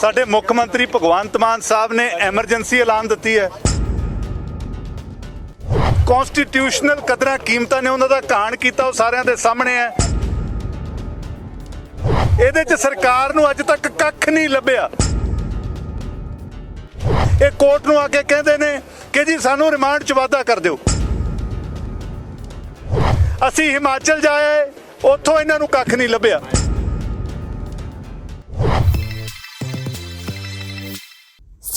ਸਾਡੇ ਮੁੱਖ ਮੰਤਰੀ ਭਗਵੰਤ ਮਾਨ ਸਾਹਿਬ ਨੇ ਐਮਰਜੈਂਸੀ ਐਲਾਨ ਦਿੱਤੀ ਹੈ। ਕਨਸਟੀਟਿਊਸ਼ਨਲ ਕਦਰਾਂ ਕੀਮਤਾਂ ਨੇ ਉਹਨਾਂ ਦਾ ਕਾਣ ਕੀਤਾ, ਉਹ ਸਾਰਿਆਂ ਦੇ ਸਾਹਮਣੇ ਹੈ। ਇਹਦੇ 'ਚ ਸਰਕਾਰ ਨੂੰ ਅੱਜ ਤੱਕ ਕੱਖ ਨਹੀਂ ਲੱਭਿਆ। ਇਹ ਕੋਰਟ ਨੂੰ ਆ ਕੇ ਕਹਿੰਦੇ ਨੇ ਕਿ ਜੀ ਸਾਨੂੰ ਰਿਮਾਂਡ 'ਚ ਵਾਧਾ ਕਰ ਦਿਓ। ਅਸੀਂ ਹਿਮਾਚਲ ਜਾਏ, ਉੱਥੋਂ ਇਹਨਾਂ ਨੂੰ ਕੱਖ ਨਹੀਂ ਲੱਭਿਆ।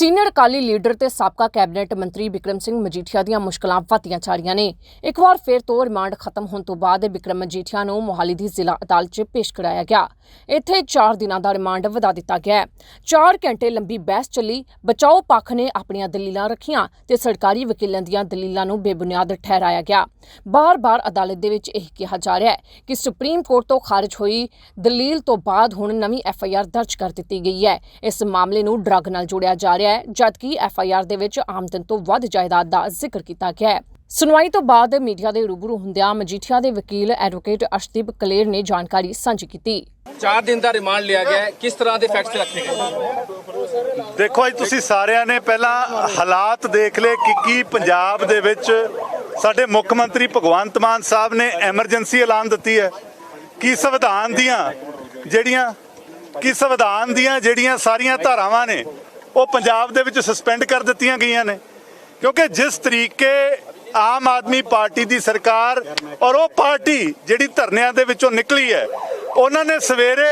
ਸੀਨੀਅਰ ਅਕਾਲੀ ਲੀਡਰ ਤੇ ਸਾਬਕਾ ਕੈਬਨਿਟ ਮੰਤਰੀ ਬਿਕਰਮ ਸਿੰਘ ਮਜੀਠੀਆ ਦੀਆਂ ਮੁਸ਼ਕਲਾਂ ਵਧਦੀਆਂ ਜਾ ਰਹੀਆਂ ਨੇ। ਇੱਕ ਵਾਰ ਫਿਰ ਤੋਂ ਰਿਮਾਂਡ ਖਤਮ ਹੋਣ ਤੋਂ ਬਾਅਦ ਬਿਕਰਮ ਮਜੀਠੀਆ ਨੂੰ ਮੋਹਾਲੀ ਦੀ ਜ਼ਿਲ੍ਹਾ ਅਦਾਲਤ 'ਚ ਪੇਸ਼ ਕਰਾਇਆ ਗਿਆ। ਇੱਥੇ 4 ਦਿਨਾਂ ਦਾ ਰਿਮਾਂਡ ਵਧਾ ਦਿੱਤਾ ਗਿਆ ਹੈ। 4 ਘੰਟੇ ਲੰਬੀ ਬਹਿਸ ਚੱਲੀ। ਬਚਾਓ ਪੱਖ ਨੇ ਆਪਣੀਆਂ ਦਲੀਲਾਂ ਰੱਖੀਆਂ ਤੇ ਸਰਕਾਰੀ ਵਕੀਲਾਂ ਦੀਆਂ ਦਲੀਲਾਂ ਨੂੰ ਬੇਬੁਨਿਆਦ ਠਹਿਰਾਇਆ ਗਿਆ। ਬਾਰ-ਬਾਰ ਅਦਾਲਤ ਦੇ ਵਿੱਚ ਇਹ ਕਿਹਾ ਜਾ ਰਿਹਾ ਹੈ ਕਿ ਸੁਪਰੀਮ ਕੋਰਟ ਤੋਂ ਖਾਰਜ ਹੋਈ ਦਲੀਲ ਤੋਂ ਬਾਅਦ ਹੁਣ ਨਵੀਂ ਐਫ ਆਈ ਆਰ ਦਰਜ ਕਰ ਦਿੱਤੀ ਗਈ ਹੈ। ਇਸ ਮਾਮਲੇ ਨੂੰ ਡਰੱਗ ਨਾਲ ਜੋੜਿਆ ਜਾ ਰਿਹਾ ਹੈ ਜਦਕਿ ਐਫ ਆਈ ਆਰ ਦੇ ਵਿੱਚ ਆਮਦਨ ਤੋਂ ਵੱਧ ਜਾਇਦਾਦ ਦਾ ਜ਼ਿਕਰ ਕੀਤਾ ਗਿਆ ਹੈ। ਸੁਣਵਾਈ ਤੋਂ ਬਾਅਦ ਮੀਡੀਆ ਦੇ ਰੂਬਰੂ ਹੁੰਦਿਆਂ ਮਜੀਠੀਆ ਦੇ ਵਕੀਲ ਐਡਵੋਕੇਟ ਅਸ਼ਦੀਪ ਕਲੇਰ ਨੇ ਜਾਣਕਾਰੀ ਸਾਂਝੀ ਕੀਤੀ। ਚਾਰ ਦਿਨ ਦਾ ਰਿਮਾਂਡ ਲਿਆ ਗਿਆ ਹੈ। ਕਿਸ ਤਰ੍ਹਾਂ ਦੇ ਫੈਕਟਸ ਰੱਖੇ ਗਏ? ਦੇਖੋ ਅੱਜ ਤੁਸੀਂ ਸਾਰਿਆਂ ਨੇ ਪਹਿਲਾਂ ਹਾਲਾਤ ਦੇਖ ਲਏ ਕਿ ਕੀ ਪੰਜਾਬ ਦੇ ਵਿੱਚ ਸਾਡੇ ਮੁੱਖ ਮੰਤਰੀ ਭਗਵੰਤ ਮਾਨ ਸਾਹਿਬ ਨੇ ਐਮਰਜੈਂਸੀ ਐਲਾਨ ਦਿੱਤੀ ਹੈ। ਕਿ ਸੰਵਿਧਾਨ ਦੀਆਂ ਜਿਹੜੀਆਂ ਕਿ ਸੰਵਿਧਾਨ ਦੀਆਂ ਜਿਹੜੀਆਂ ਸਾਰੀਆਂ ਧਾਰਾਵਾਂ ਨੇ ਉਹ ਪੰਜਾਬ ਦੇ ਵਿੱਚ ਸਸਪੈਂਡ ਕਰ ਦਿੱਤੀਆਂ ਗਈਆਂ ਨੇ। ਕਿਉਂਕਿ ਜਿਸ ਤਰੀਕੇ ਆਮ ਆਦਮੀ ਪਾਰਟੀ ਦੀ ਸਰਕਾਰ ਔਰ ਉਹ ਪਾਰਟੀ ਜਿਹੜੀ ਧਰਨਿਆਂ ਦੇ ਵਿੱਚੋਂ ਨਿਕਲੀ ਹੈ, ਉਹਨਾਂ ਨੇ ਸਵੇਰੇ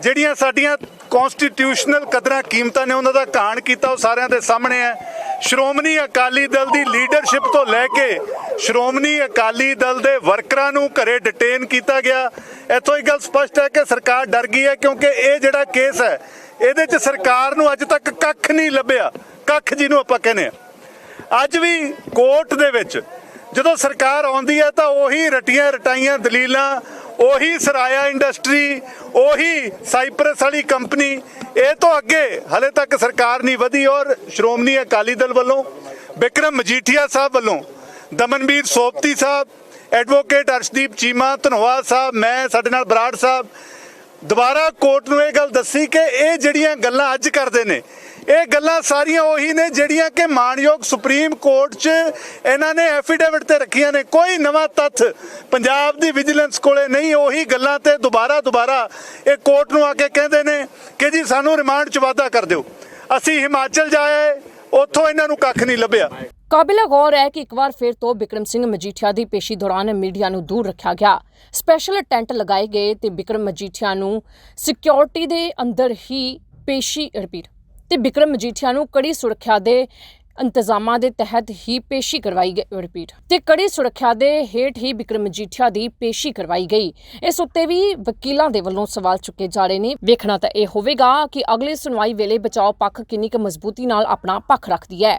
ਜਿਹੜੀਆਂ ਸਾਡੀਆਂ ਕਨਸਟੀਟਿਊਸ਼ਨਲ ਕਦਰਾਂ ਕੀਮਤਾਂ ਨੇ, ਉਹਨਾਂ ਦਾ ਕਾਣ ਕੀਤਾ, ਉਹ ਸਾਰਿਆਂ ਦੇ ਸਾਹਮਣੇ ਹੈ। ਸ਼੍ਰੋਮਣੀ ਅਕਾਲੀ ਦਲ ਦੀ ਲੀਡਰਸ਼ਿਪ ਤੋਂ ਲੈ ਕੇ ਸ਼੍ਰੋਮਣੀ ਅਕਾਲੀ ਦਲ ਦੇ ਵਰਕਰਾਂ ਨੂੰ ਘਰੇ ਡਿਟੇਨ ਕੀਤਾ ਗਿਆ। ਇੱਥੋਂ ਹੀ ਗੱਲ ਸਪਸ਼ਟ ਹੈ ਕਿ ਸਰਕਾਰ ਡਰ ਗਈ ਹੈ ਕਿਉਂਕਿ ਇਹ ਜਿਹੜਾ ਕੇਸ ਹੈ ਇਹਦੇ 'ਚ ਸਰਕਾਰ ਨੂੰ ਅੱਜ ਤੱਕ ਕੱਖ ਨਹੀਂ ਲੱਭਿਆ। ਕੱਖ ਜਿਹਨੂੰ ਆਪਾਂ ਕਹਿੰਦੇ ਆ ਅੱਜ ਵੀ ਕੋਰਟ ਦੇ ਵਿੱਚ ਜਦੋਂ ਸਰਕਾਰ ਆਉਂਦੀ ਹੈ ਤਾਂ ਉਹੀ ਰਟੀਆਂ ਰਟਾਈਆਂ, ਦਲੀਲਾਂ, ਉਹੀ ਸਰਾਇਆ ਇੰਡਸਟਰੀ, ਉਹੀ ਸਾਈਪਰਸ ਵਾਲੀ ਕੰਪਨੀ, ਇਹ ਤੋਂ ਅੱਗੇ ਹਲੇ ਤੱਕ ਸਰਕਾਰ ਨਹੀਂ ਵਧੀ ਔਰ ਸ਼੍ਰੋਮਣੀ ਅਕਾਲੀ ਦਲ ਵੱਲੋਂ ਬਿਕਰਮ ਮਜੀਠੀਆ ਸਾਹਿਬ ਵੱਲੋਂ, ਦਮਨਵੀਰ ਸੋਪਤੀ ਸਾਹਿਬ, ਐਡਵੋਕੇਟ ਅਰਸ਼ਦੀਪ ਚੀਮਾ, ਧਨੋਆ ਸਾਹਿਬ, ਮੈਂ, ਸਾਡੇ ਨਾਲ ਬਰਾੜ ਸਾਹਿਬ ਦੁਬਾਰਾ ਕੋਰਟ ਨੂੰ ਇਹ ਗੱਲ ਦੱਸੀ ਕਿ ਇਹ ਜਿਹੜੀਆਂ ਗੱਲਾਂ ਅੱਜ ਕਰਦੇ ਨੇ, ਇਹ ਗੱਲਾਂ ਸਾਰੀਆਂ ਉਹੀ ਨੇ ਜਿਹੜੀਆਂ ਕਿ ਮਾਨਯੋਗ ਸੁਪਰੀਮ ਕੋਰਟ 'ਚ ਇਹਨਾਂ ਨੇ ਐਫੀਡੇਵਿਟ ਤੇ ਰੱਖੀਆਂ ਨੇ। ਕੋਈ ਨਵਾਂ ਤੱਥ ਪੰਜਾਬ ਦੀ ਵਿਜੀਲੈਂਸ ਕੋਲੇ ਨਹੀਂ, ਉਹੀ ਗੱਲਾਂ ਤੇ ਦੁਬਾਰਾ ਦੁਬਾਰਾ ਇਹ ਕੋਰਟ ਨੂੰ ਆ ਕੇ ਕਹਿੰਦੇ ਨੇ ਕਿ ਜੀ ਸਾਨੂੰ ਰਿਮਾਂਡ 'ਚ ਵਾਧਾ ਕਰ ਦਿਓ। ਅਸੀਂ ਹਿਮਾਚਲ ਜਾਏ, ਉੱਥੋਂ ਇਹਨਾਂ ਨੂੰ ਕੱਖ ਨਹੀਂ ਲੱਭਿਆ। ਕਾਬਿਲ ਗੌਰ ਹੈ ਕਿ ਇੱਕ ਵਾਰ ਫਿਰ ਤੋਂ ਬਿਕਰਮ ਸਿੰਘ ਮਜੀਠੀਆ ਦੀ ਪੇਸ਼ੀ ਦੌਰਾਨ ਮੀਡੀਆ ਨੂੰ ਦੂਰ ਰੱਖਿਆ ਗਿਆ। ਸਪੈਸ਼ਲ ਟੈਂਟ ਲਗਾਏ ਗਏ ਤੇ ਬਿਕਰਮ ਮਜੀਠੀਆ ਨੂੰ ਸਿਕਿਉਰਿਟੀ ਦੇ ਅੰਦਰ ਹੀ ਪੇਸ਼ੀ ਰਿਪੀਟ ਤੇ ਬਿਕਰਮ ਮਜੀਠੀਆ ਨੂੰ ਕੜੀ ਸੁਰੱਖਿਆ ਦੇ ਇੰਤਜ਼ਾਮਾਂ ਦੇ ਤਹਿਤ ਹੀ ਪੇਸ਼ੀ ਕਰਵਾਈ ਗਈ ਰਿਪੀਟ ਤੇ ਕੜੀ ਸੁਰੱਖਿਆ ਦੇ ਹੇਠ ਹੀ ਬਿਕਰਮ ਮਜੀਠੀਆ ਦੀ ਪੇਸ਼ੀ ਕਰਵਾਈ ਗਈ। ਇਸ ਉੱਤੇ ਵੀ ਵਕੀਲਾਂ ਦੇ ਵੱਲੋਂ ਸਵਾਲ ਚੁੱਕੇ ਜਾ ਰਹੇ ਨੇ। ਵੇਖਣਾ ਤਾਂ ਇਹ ਹੋਵੇਗਾ ਕਿ ਅਗਲੀ ਸੁਣਵਾਈ ਵੇਲੇ ਬਚਾਓ ਪੱਖ ਕਿੰਨੀ ਕੁ ਮਜ਼ਬੂਤੀ ਨਾਲ ਆਪਣਾ ਪੱਖ ਰੱਖਦੀ ਹੈ।